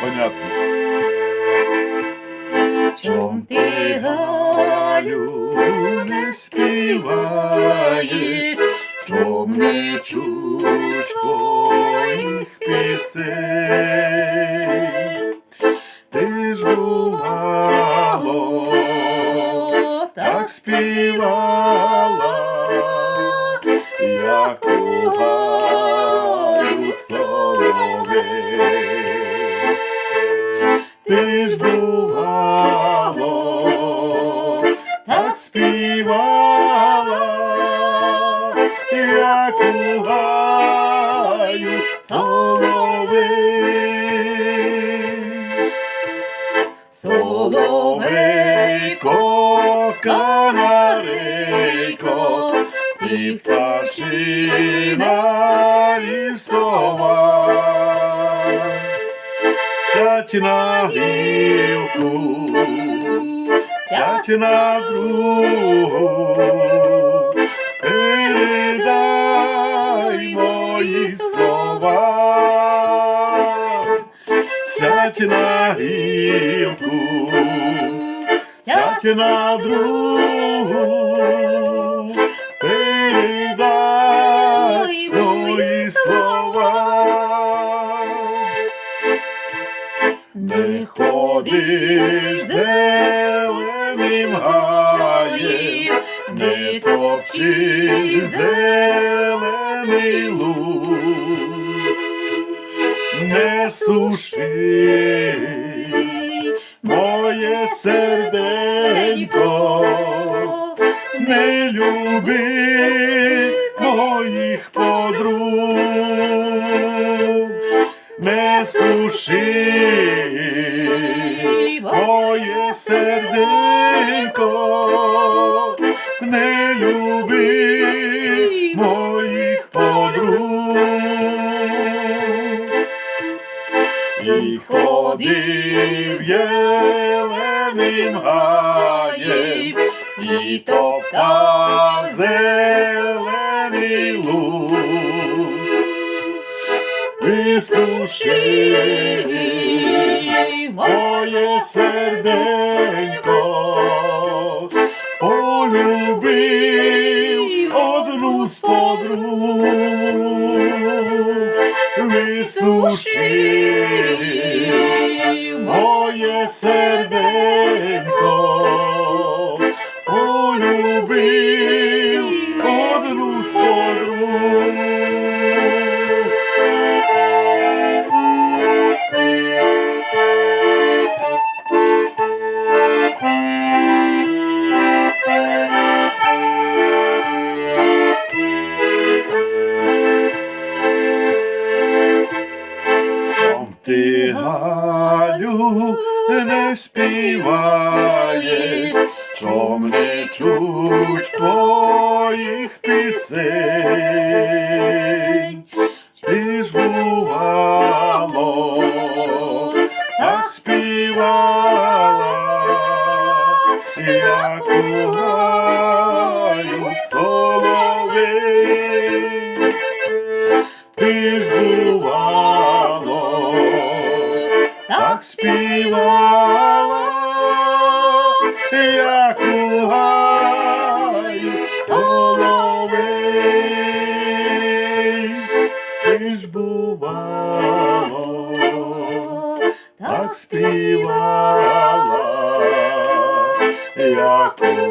Понятно. Чом ти, Галю, не співаєш, чом не чуть твоїх пісень? Ти ж бувало, так співала, як у гаю соловей. Ти ж бувало, так співала, як у гаю соловей. Соловейко, канарейко, пташина лісова. Сядь на гілку, сядь на другу, передай мої слова. Сядь на гілку, сядь на другу, Не ходиш зеленим гаєм, не топчи зелений луг, не суши моє серденько, не люби моїх подруг, не суши серденько, не люби моїх подруг. І ходив єленим гаєм, і топтав зелений Висуши моє серденько, полюбив одну з подруг. Висуши моє серденько, ти Галю не співаєш, чом не чуть твоїх пісень, ти ж бувало, так співала, як у гаю соловей. Ти ж бувало, так співала, як у